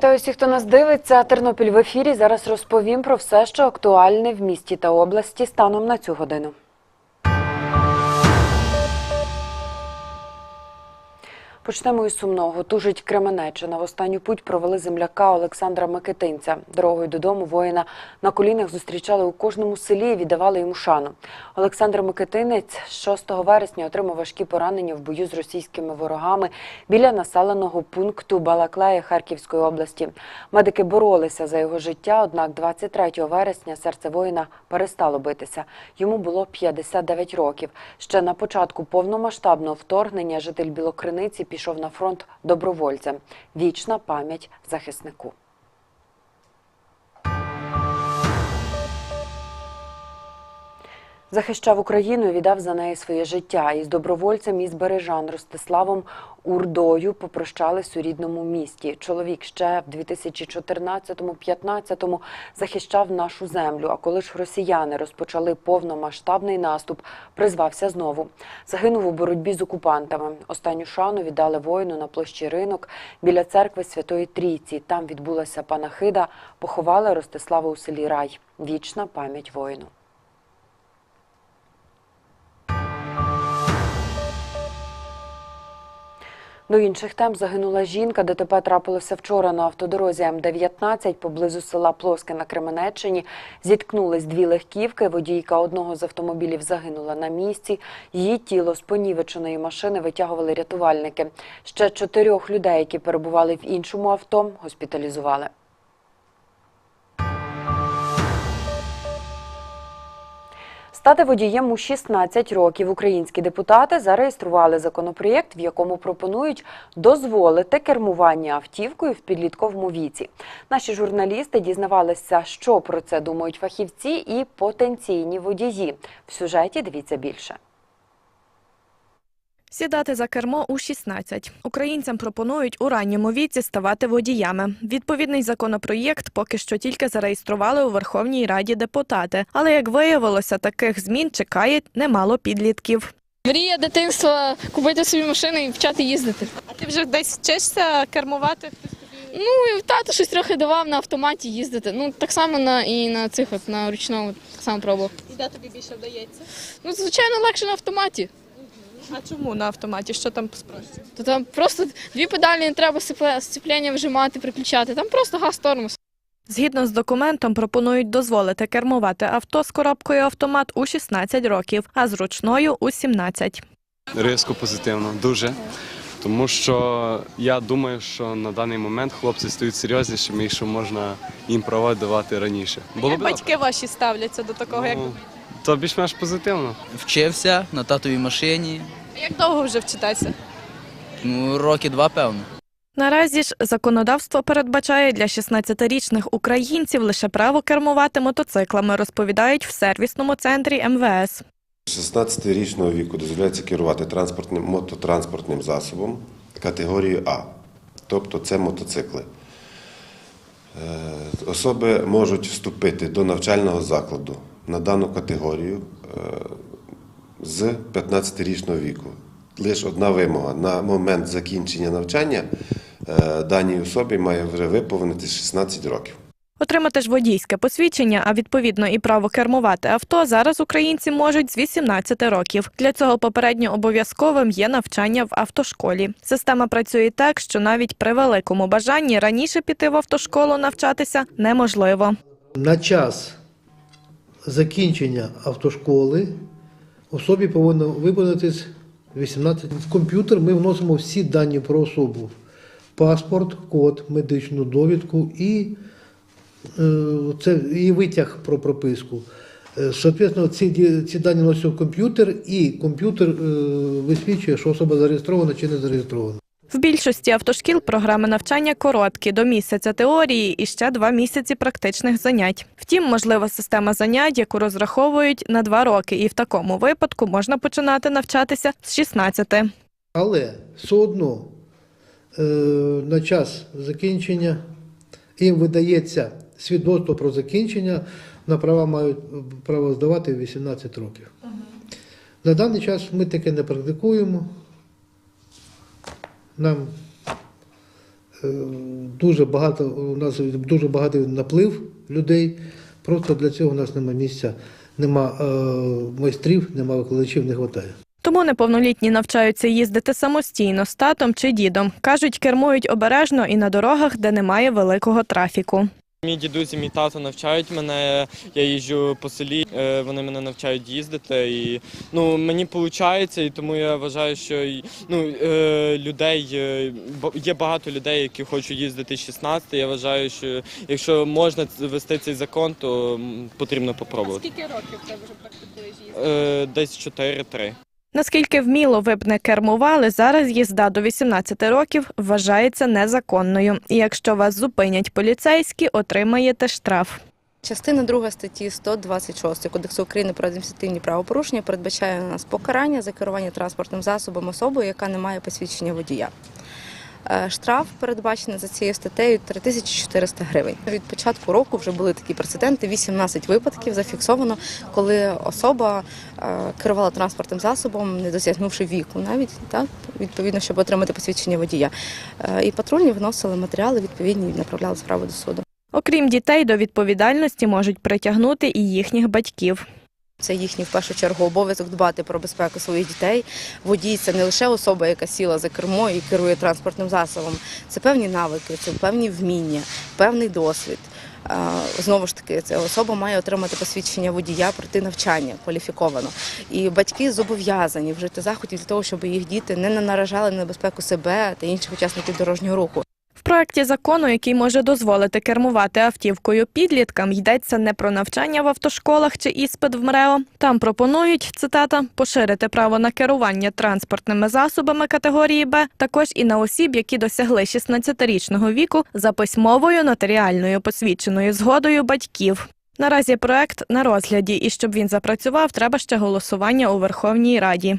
Вітаю всіх, хто нас дивиться. Тернопіль в ефірі. Зараз розповім про все, що актуальне в місті та області станом на цю годину. Почнемо із сумного. Тужить Кременеччина. В останню путь провели земляка Олександра Микитинця. Дорогою додому воїна на колінах зустрічали у кожному селі і віддавали йому шану. Олександр Микитинець 6 вересня отримав важкі поранення в бою з російськими ворогами біля населеного пункту Балаклея Харківської області. Медики боролися за його життя, однак 23 вересня серце воїна перестало битися. Йому було 59 років. Ще на початку повномасштабного вторгнення житель Білокриниці пішов на фронт добровольцем. Вічна пам'ять захиснику. Захищав Україну і віддав за неї своє життя. Із добровольцем із Бережан Ростиславом Урдою попрощались у рідному місті. Чоловік ще в 2014-15 захищав нашу землю. А коли ж росіяни розпочали повномасштабний наступ, призвався знову. Загинув у боротьбі з окупантами. Останню шану віддали воїну на площі ринок біля церкви Святої Трійці. Там відбулася панахида. Поховали Ростислава у селі Рай. Вічна пам'ять воїну. До інших тем загинула жінка. ДТП трапилося вчора на автодорозі М-19 поблизу села Плоске на Кременеччині. Зіткнулись дві легківки. Водійка одного з автомобілів загинула на місці. Її тіло з понівеченої машини витягували рятувальники. Ще чотирьох людей, які перебували в іншому авто, госпіталізували. Стати водієм у 16 років українські депутати зареєстрували законопроєкт, в якому пропонують дозволити кермування автівкою в підлітковому віці. Наші журналісти дізнавалися, що про це думають фахівці і потенційні водії. В сюжеті дивіться більше. Сідати за кермо у 16. Українцям пропонують у ранньому віці ставати водіями. Відповідний законопроєкт поки що тільки зареєстрували у Верховній Раді депутати. Але як виявилося, таких змін чекає немало підлітків. Мрія дитинства купити собі машину і почати їздити. А ти вже десь вчишся кермувати? Ну і тато щось трохи давав на автоматі їздити. Ну так само на і на цих от на ручному так само пробував. І де тобі більше вдається? Ну звичайно легше на автоматі. А чому на автоматі? Що там спрощує? То там просто дві педалі не треба сцепляння вжимати, приключати. Там просто газ тормоз. Згідно з документом, пропонують дозволити кермувати авто з коробкою автомат у 16 років, а з ручною у 17. Різко позитивно, дуже. Тому що я думаю, що на даний момент хлопці стають серйознішими і що можна їм права давати раніше. Було б Батьки ваші ставляться до такого, як Ну, то більш-менш позитивно. Вчився на татовій машині. Як довго вже вчитайся? Ну, роки два, певно. Наразі ж законодавство передбачає для 16-річних українців лише право кермувати мотоциклами, розповідають в сервісному центрі МВС. 16-річного віку дозволяється керувати транспортним мототранспортним засобом категорії А, тобто це мотоцикли. Е, Особи можуть вступити до навчального закладу на дану категорію е, з 15-річного віку. Лише одна вимога на момент закінчення навчання е, даній особі має вже виповнити 16 років. Отримати ж водійське посвідчення, а відповідно і право кермувати авто, зараз українці можуть з 18 років. Для цього попередньо обов'язковим є навчання в автошколі. Система працює так, що навіть при великому бажанні раніше піти в автошколу навчатися неможливо. На час закінчення автошколи особі повинно виповнитись 18. В комп'ютер ми вносимо всі дані про особу: паспорт, код, медичну довідку і, е, це, і витяг про прописку. Е, Соответственно, ці, ці дані носять в комп'ютер, і комп'ютер е, висвічує, що особа зареєстрована чи не зареєстрована. В більшості автошкіл програми навчання короткі до місяця теорії і ще два місяці практичних занять. Втім, можлива система занять, яку розраховують на два роки, і в такому випадку можна починати навчатися з 16. Але все одно е, на час закінчення їм видається свідоцтво про закінчення, на права мають право здавати в 18 років. На даний час ми таке не практикуємо. Нам е, дуже багато, у нас дуже багатий наплив людей. Просто для цього у нас немає місця, нема е, майстрів, нема викладачів, не вистачає. Тому неповнолітні навчаються їздити самостійно з татом чи дідом. Кажуть, кермують обережно і на дорогах, де немає великого трафіку. Мій дідусь і мій тато навчають мене. Я їжджу по селі, е, вони мене навчають їздити. І ну мені виходить, і тому я вважаю, що ну е, людей е, є багато людей, які хочуть їздити 16. Я вважаю, що якщо можна вести цей закон, то потрібно попробувати. Скільки років це вже практикуєш їздити? Десь 4-3. Наскільки вміло ви б не кермували, зараз їзда до 18 років вважається незаконною. І якщо вас зупинять поліцейські, отримаєте штраф. Частина 2 статті 126 Кодексу України про адміністративні правопорушення передбачає у нас покарання за керування транспортним засобом особою, яка не має посвідчення водія. Е, Штраф передбачений за цією статтею 3400 гривень. Від початку року вже були такі прецеденти. 18 випадків зафіксовано, коли особа е, керувала транспортним засобом, не досягнувши віку, навіть так відповідно, щоб отримати посвідчення водія. Е, І патрульні виносили матеріали відповідні і направляли справу до суду. Окрім дітей, до відповідальності можуть притягнути і їхніх батьків. Це їхній в першу чергу обов'язок дбати про безпеку своїх дітей. Водій це не лише особа, яка сіла за кермо і керує транспортним засобом. Це певні навики, це певні вміння, певний досвід. Знову ж таки, ця особа має отримати посвідчення водія, пройти навчання кваліфіковано. І батьки зобов'язані вжити заходів для того, щоб їх діти не наражали на небезпеку себе та інших учасників дорожнього руху. В проекті закону, який може дозволити кермувати автівкою підліткам, йдеться не про навчання в автошколах чи іспит в МРЕО. Там пропонують цитата поширити право на керування транспортними засобами категорії Б, також і на осіб, які досягли 16-річного віку за письмовою нотаріальною посвідченою згодою батьків. Наразі проект на розгляді, і щоб він запрацював, треба ще голосування у Верховній Раді.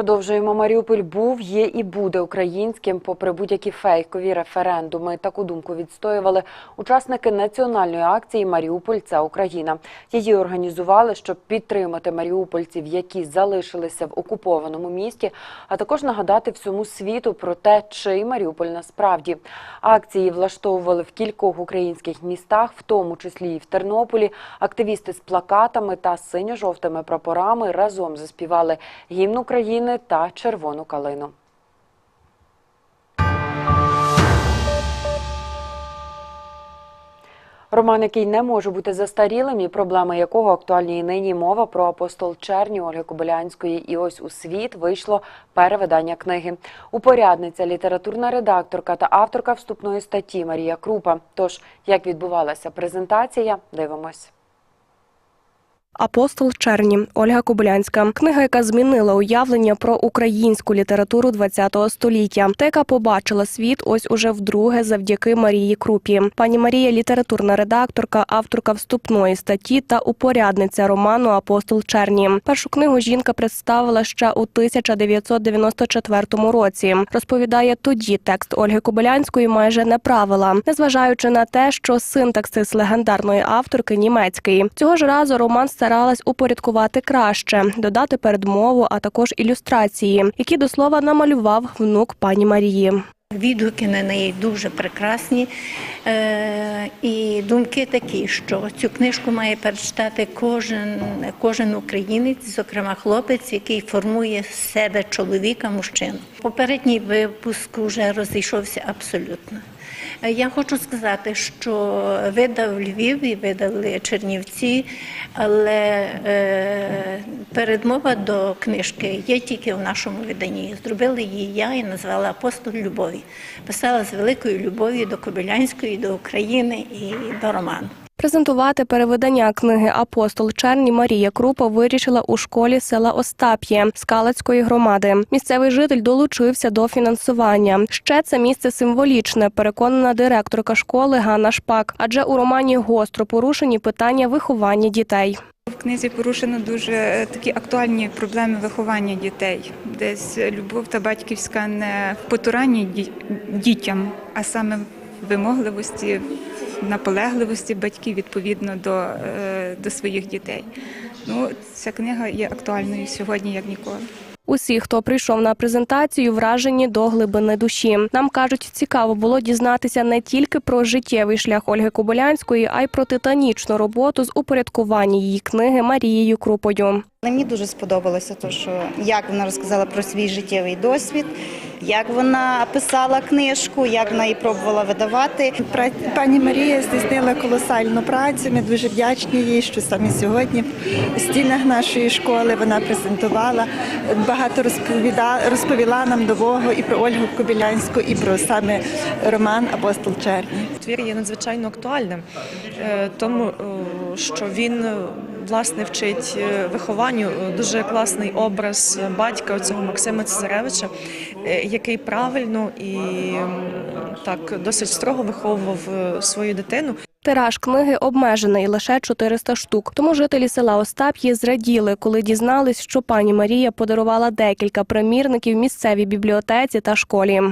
Продовжуємо. Маріуполь був, є і буде українським, попри будь-які фейкові референдуми. Таку думку відстоювали учасники національної акції Маріуполь це Україна. Її організували, щоб підтримати маріупольців, які залишилися в окупованому місті, а також нагадати всьому світу про те, чий Маріуполь насправді. Акції влаштовували в кількох українських містах, в тому числі і в Тернополі. Активісти з плакатами та синьо-жовтими прапорами разом заспівали гімн України та червону калину. Роман, який не може бути застарілим, і проблеми якого актуальні і нині мова про апостол Черні Ольги Кобилянської. І ось у світ вийшло перевидання книги. Упорядниця, літературна редакторка та авторка вступної статті Марія Крупа. Тож, як відбувалася презентація, дивимось. Апостол Черні Ольга Кобилянська. Книга, яка змінила уявлення про українську літературу ХХ століття, та яка побачила світ ось уже вдруге завдяки Марії Крупі. Пані Марія літературна редакторка, авторка вступної статті та упорядниця роману Апостол Черні. Першу книгу жінка представила ще у 1994 році. Розповідає, тоді текст Ольги Кобилянської майже не правила, незважаючи на те, що синтаксис легендарної авторки німецький. Цього ж разу роман старалась упорядкувати краще, додати передмову, а також ілюстрації, які до слова намалював внук пані Марії. Відгуки на неї дуже прекрасні. Е, і думки такі, що цю книжку має перечитати кожен, кожен українець, зокрема хлопець, який формує себе чоловіка, мужчину. Попередній випуск вже розійшовся абсолютно. Е, Я хочу сказати, що видав Львів і видали Чернівці, але е, передмова до книжки є тільки в нашому виданні. Зробила її я і назвала Апостол Любові. Писала з великою любов'ю до Кобилянської, до України і до роману. Презентувати перевидання книги Апостол Черні Марія Крупа вирішила у школі села Остап'є Скалацької громади. Місцевий житель долучився до фінансування. Ще це місце символічне, переконана директорка школи Ганна Шпак, адже у романі гостро порушені питання виховання дітей. В книзі порушено дуже е, такі актуальні проблеми виховання дітей, десь любов та батьківська не в потуранні дітям, а саме вимогливості, наполегливості батьків відповідно до, е, до своїх дітей. Ну, ця книга є актуальною сьогодні, як ніколи. Усі, хто прийшов на презентацію, вражені до глибини душі. Нам кажуть, цікаво було дізнатися не тільки про життєвий шлях Ольги Кобилянської, а й про титанічну роботу з упорядкування її книги Марією Крупою. Мені дуже сподобалося, то що як вона розказала про свій життєвий досвід, як вона писала книжку, як вона її пробувала видавати. Пані Марія здійснила колосальну працю. Ми дуже вдячні їй, що саме сьогодні в стінах нашої школи вона презентувала багато розповіда, розповіла нам нового і про Ольгу Кобилянську, і про саме роман Апостол Черні. Твір є надзвичайно актуальним, е, тому що він власне вчить е, вихованню Е, дуже класний образ батька цього Максима Цезаревича, е, який правильно і так досить строго виховував свою дитину. Тираж книги обмежений лише 400 штук. Тому жителі села Остап'ї зраділи, коли дізнались, що пані Марія подарувала декілька примірників місцевій бібліотеці та школі.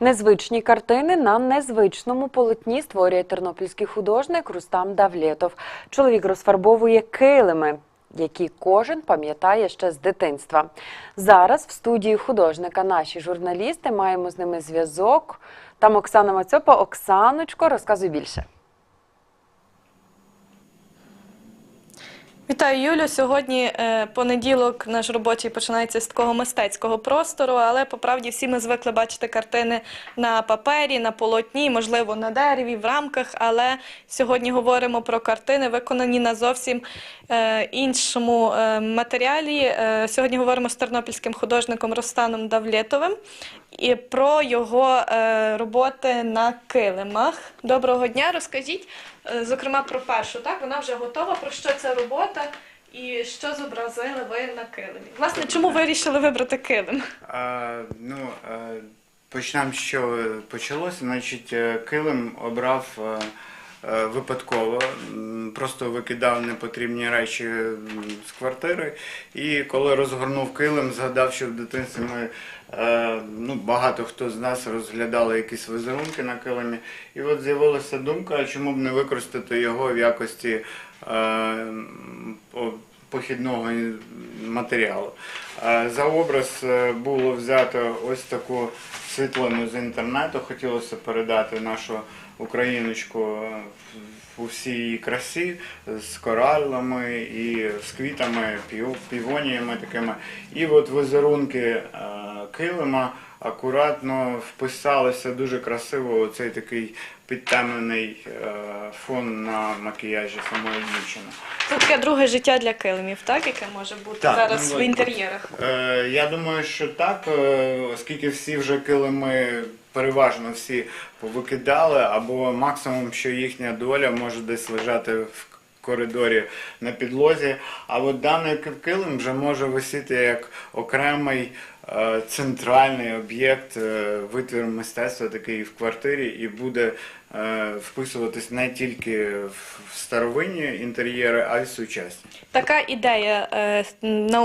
Незвичні картини на незвичному полотні створює тернопільський художник Рустам Давлєтов. Чоловік розфарбовує килими, які кожен пам'ятає ще з дитинства. Зараз в студії художника наші журналісти маємо з ними зв'язок. Там Оксана Мацьопа. Оксаночко, розказуй більше. Вітаю, Юлю. Сьогодні е, понеділок наш робочий починається з такого мистецького простору, але по правді всі ми звикли бачити картини на папері, на полотні, можливо, на дереві, в рамках. Але сьогодні говоримо про картини, виконані на зовсім е, іншому е, матеріалі. Сьогодні говоримо з тернопільським художником Ростаном Давлєтовим і про його е, роботи на килимах. Доброго дня, розкажіть, е, зокрема, про першу. Так, вона вже готова. Про що ця робота і що зобразили ви на килимі? Власне, чому ви вирішили вибрати килим? А, ну, а, почнемо, що почалося. Значить, е, килим обрав е, е, випадково, просто викидав непотрібні речі з квартири. І коли розгорнув килим, згадав, що в дитинстві ми е, ну, багато хто з нас розглядали якісь візерунки на килимі. І от з'явилася думка, чому б не використати його в якості. е, похідного матеріалу. Е, За образ е, було взято ось таку світлину з інтернету. Хотілося передати нашу україночку е, у всій її красі з коралами і з квітами, півоніями такими. І от візерунки е, килима акуратно вписалися дуже красиво. Оцей такий підтемнений е, фон на макіяжі самої дівчини. Це таке друге життя для килимів, так, яке може бути Так, зараз ну, в інтер'єрах. Е, я думаю, що так, е, оскільки всі вже килими переважно всі повикидали, або максимум, що їхня доля може десь лежати в коридорі на підлозі. А от даний килим вже може висіти як окремий е, центральний об'єкт, е, витвір мистецтва такий в квартирі, і буде е, вписуватись не тільки в старовинні інтер'єри, а й в сучасні. Така ідея на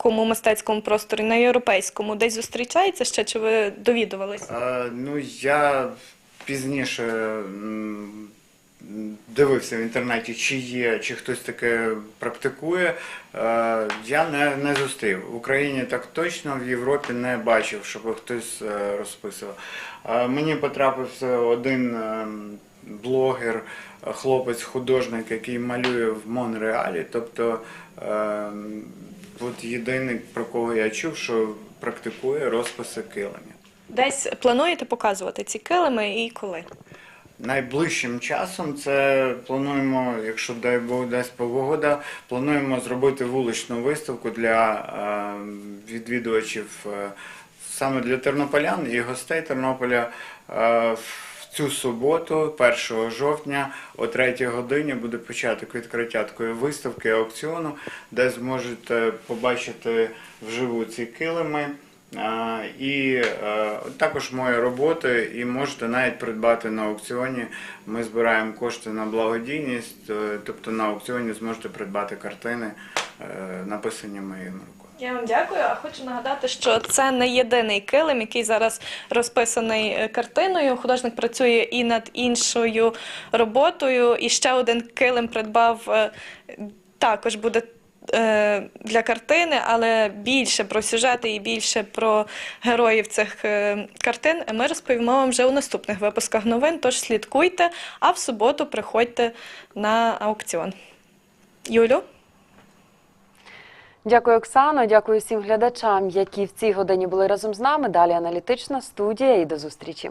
українському мистецькому просторі, на європейському десь зустрічається ще, чи ви довідувались? Е, ну, я пізніше дивився в інтернеті, чи є, чи хтось таке практикує. Е, я не, не зустрів. В Україні так точно, в Європі не бачив, щоб хтось е, розписував. Е, мені потрапився один е, блогер, хлопець, художник, який малює в Монреалі. Тобто, е, от єдиний, про кого я чув, що практикує розписи килимів. Десь плануєте показувати ці килими і коли? Найближчим часом це плануємо, якщо дай Бог дасть погода, плануємо зробити вуличну виставку для е, відвідувачів е, саме для тернополян і гостей Тернополя. Е, цю суботу, 1 жовтня, о 3 годині буде початок відкриття такої виставки аукціону, де зможете побачити вживу ці килими. І також мої роботи, і можете навіть придбати на аукціоні. Ми збираємо кошти на благодійність, е, тобто на аукціоні зможете придбати картини, е, написані моїми руками. Я вам дякую. А хочу нагадати, що це не єдиний килим, який зараз розписаний е, картиною. Художник працює і над іншою роботою. І ще один килим придбав е, також буде е, для картини, але більше про сюжети і більше про героїв цих картин ми розповімо вам вже у наступних випусках новин. Тож слідкуйте, а в суботу приходьте на аукціон. Юлю? Дякую, Оксано. Дякую всім глядачам, які в цій годині були разом з нами. Далі аналітична студія і до зустрічі.